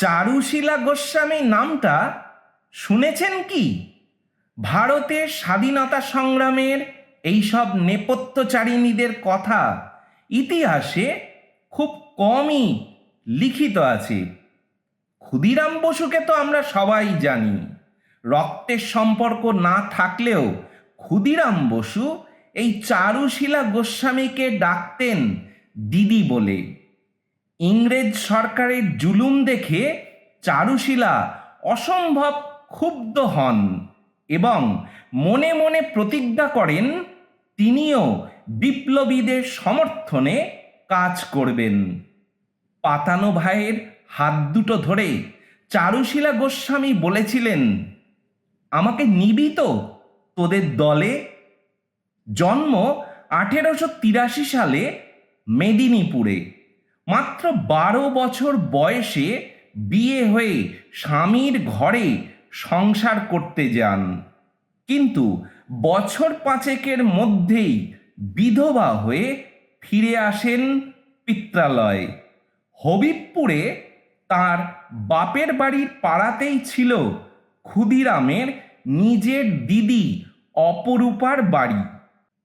চারুশীলা গোস্বামী নামটা শুনেছেন কি? ভারতের স্বাধীনতা সংগ্রামের এইসব নেপথ্যচারিণীদের কথা ইতিহাসে খুব কমই লিখিত আছে। ক্ষুদিরাম বসুকে তো আমরা সবাই জানি। রক্তের সম্পর্ক না থাকলেও ক্ষুদিরাম বসু এই চারুশীলা গোস্বামীকে ডাকতেন দিদি বলে। ইংরেজ সরকারের জুলুম দেখে চারুশীলা অসম্ভব ক্ষুব্ধ হন এবং মনে মনে প্রতিজ্ঞা করেন, তিনিও বিপ্লবীদের সমর্থনে কাজ করবেন। পাতানো ভাইয়ের হাত দুটো ধরে চারুশীলা গোস্বামী বলেছিলেন, আমাকে নিবি তো, তোদের দলে। জন্ম আঠেরোশো তিরাশি সালে মেদিনীপুরে। মাত্র বারো বছর বয়সে বিয়ে হয়ে স্বামীর ঘরে সংসার করতে যান। কিন্তু বছর পাঁচেকের মধ্যেই বিধবা হয়ে ফিরে আসেন পিত্রালয়। হবিবপুরে তার বাপের বাড়ির পাড়াতেই ছিল ক্ষুদিরামের নিজের দিদি অপরূপার বাড়ি।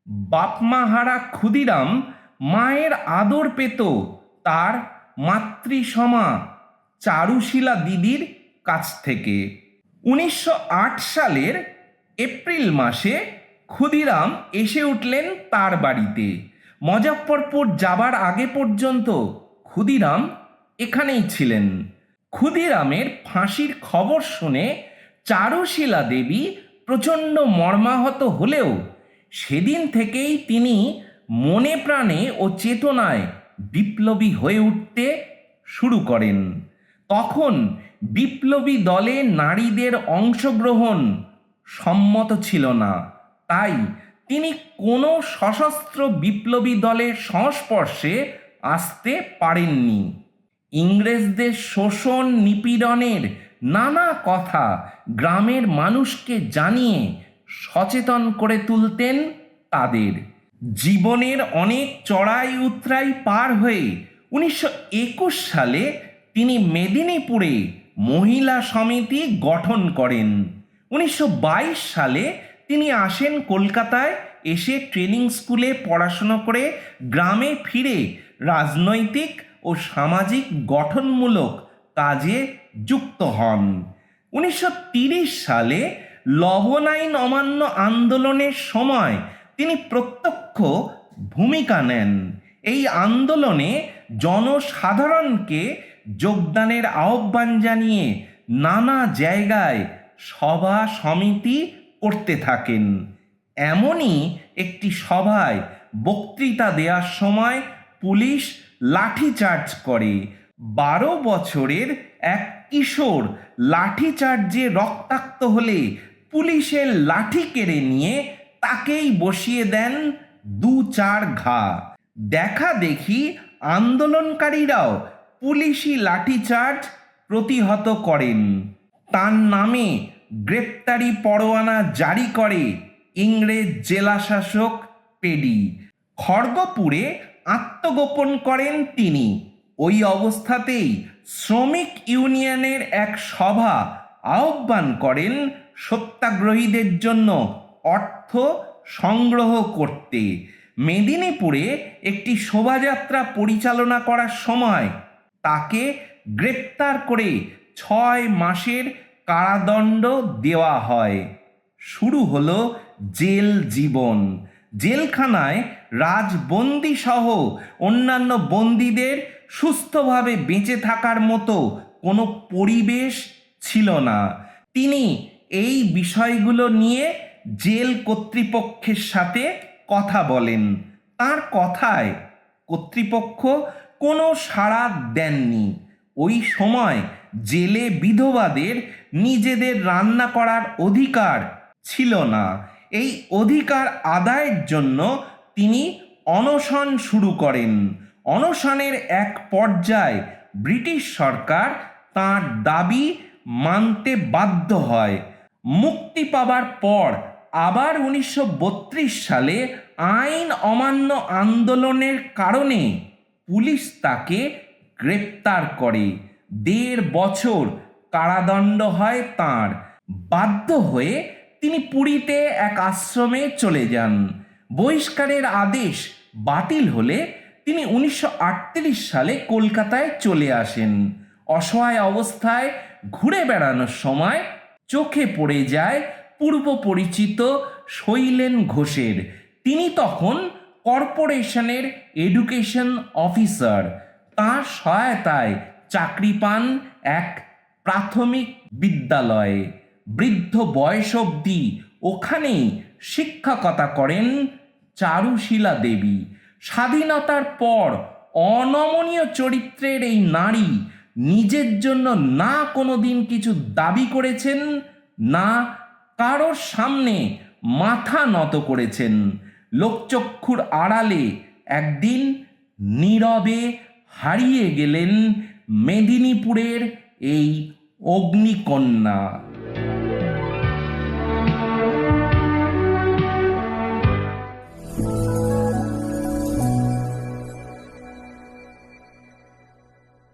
বাপমাহারা ক্ষুদিরাম মায়ের আদর পেত তার মাতৃসমা চারুশীলা দিদির কাছ থেকে। উনিশশো আট সালের এপ্রিল মাসে ক্ষুদিরাম এসে উঠলেন তার বাড়িতে। মজফ্ফরপুর যাবার আগে পর্যন্ত ক্ষুদিরাম এখানেই ছিলেন। ক্ষুদিরামের ফাঁসির খবর শুনে চারুশীলা দেবী প্রচণ্ড মর্মাহত হলেও সেদিন থেকেই তিনি মনে প্রাণে ও চেতনায় বিপ্লবী হয়ে উঠতে শুরু করেন। তখন বিপ্লবী দলে নারীদের অংশগ্রহণ সম্মত ছিল না। তাই তিনি কোনো সশস্ত্র বিপ্লবী দলের সংস্পর্শে আসতে পারেননি। ইংরেজদের শোষণ নিপীড়নের নানা কথা গ্রামের মানুষকে জানিয়ে সচেতন করে তুলতেন তাদের। জীবনের অনেক চড়াই উতরাই পার হয়ে উনিশশো একুশ সালে তিনি মেদিনীপুরে মহিলা সমিতি গঠন করেন। উনিশশো বাইশ সালে তিনি আসেন কলকাতায় এসে ট্রেনিং স্কুলে পড়াশুনো করে গ্রামে ফিরে রাজনৈতিক ও সামাজিক গঠনমূলক কাজে যুক্ত হন। উনিশশো সালে লবণ আইন অমান্য আন্দোলনের সময় তিনি প্রত্যক্ষ ভূমিকা নেন। এই আন্দোলনে জনসাধারণকে যোগদানের আহ্বান জানিয়ে নানা জায়গায় সভা সমিতি করতে থাকেন। এমনই একটি সভায় বক্তৃতা দেওয়ার সময় পুলিশ লাঠিচার্জ করে। বারো বছরের এক কিশোর লাঠিচার্জে রক্তাক্ত হলে পুলিশের লাঠি কেড়ে নিয়ে তাকেই বসিয়ে দেন দু চার ঘা। দেখা দেখি আন্দোলনকারীরাও পুলিশি লাঠিচার্জ প্রতিহত করেন। তার নামে গ্রেপ্তারি পরোয়ানা জারি করে ইংরেজ জেলাশাসক পেডি। খড়গপুরে আত্মগোপন করেন তিনি। ওই অবস্থাতেই শ্রমিক ইউনিয়নের এক সভা আহ্বান করেন সত্যাগ্রহীদের জন্য অর্থ সংগ্রহ করতে। মেদিনীপুরে একটি শোভাযাত্রা পরিচালনা করার সময় তাকে গ্রেপ্তার করে ছয় মাসের কারাদণ্ড দেওয়া হয়। শুরু হলো জেল জীবন। জেলখানায় রাজবন্দি সহ অন্যান্য বন্দীদের সুস্থভাবে বেঁচে থাকার মতো কোনো পরিবেশ ছিল না। তিনি এই বিষয়গুলো নিয়ে জেল কর্তৃপক্ষের সাথে কথা বলেন। তার কথায় কর্তৃপক্ষ কোনো সাড়া দেননি। ওই সময় জেলে বিধবাদের নিজেদের রান্না করার অধিকার ছিল না। এই অধিকার আদায়ের জন্য তিনি অনশন শুরু করেন। অনশনের এক পর্যায়ে ব্রিটিশ সরকার তাঁর দাবি মানতে বাধ্য হয়। মুক্তি পাবার পর আবার উনিশশো বত্রিশ সালে আইন অমান্য আন্দোলনের কারণে পুলিশ তাকে গ্রেপ্তার করে। দেড় বছর কারাদণ্ড হয় তাঁর। বাধ্য হয়ে তিনি পুরীতে এক আশ্রমে চলে যান। বহিষ্কারের আদেশ বাতিল হলে তিনি উনিশশো আটত্রিশ সালে কলকাতায় চলে আসেন। অসহায় অবস্থায় ঘুরে বেড়ানোর সময় চোখে পড়ে যায় পূর্ব পরিচিত শৈলেন ঘোষের। তিনি তখন কর্পোরেশনের এডুকেশন অফিসার। তাঁর সহায়তায় চাকরি পান এক প্রাথমিক বিদ্যালয়ে। বৃদ্ধ বয়স অবধি ওখানেই শিক্ষকতা করেন চারুশীলা দেবী। স্বাধীনতার পর অনমনীয় চরিত্রের এই নারী নিজের জন্য না কোনোদিন কিছু দাবি করেছেন, না কারোর সামনে মাথা নত করেছেন। লোকচক্ষুর আড়ালে একদিন নীরবে হারিয়ে গেলেন মেদিনীপুরের এই অগ্নিকন্যা।